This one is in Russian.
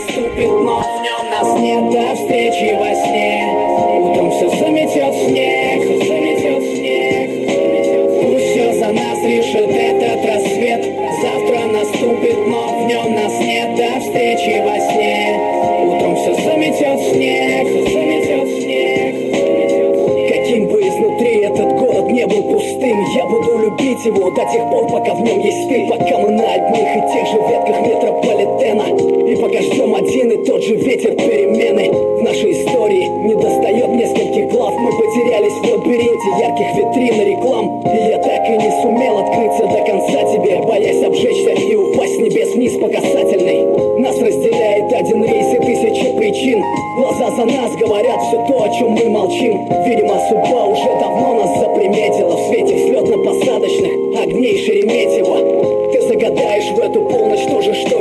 наступит, но в нем нас нет до встречи во сне. Утром все заметет снег. Пусть все за нас решит этот рассвет. Завтра наступит, но в нем нас нет до встречи во сне. Утром все заметет снег, все бы изнутри этот город не был пустым, я буду любить его до тех пор, пока в нем есть ты. Пока мы на одних и тех перемены. В нашей истории не достает нескольких глав. Мы потерялись в лабиринте ярких витрин и реклам. И я так и не сумел открыться до конца тебе, боясь обжечься и упасть с небес вниз по касательной. Нас разделяет один рейс и тысячи причин. Глаза за нас говорят все то, о чем мы молчим. Видимо, судьба уже давно нас заприметила в свете взлетно-посадочных огней Шереметьево. Ты загадаешь в эту полночь то же, что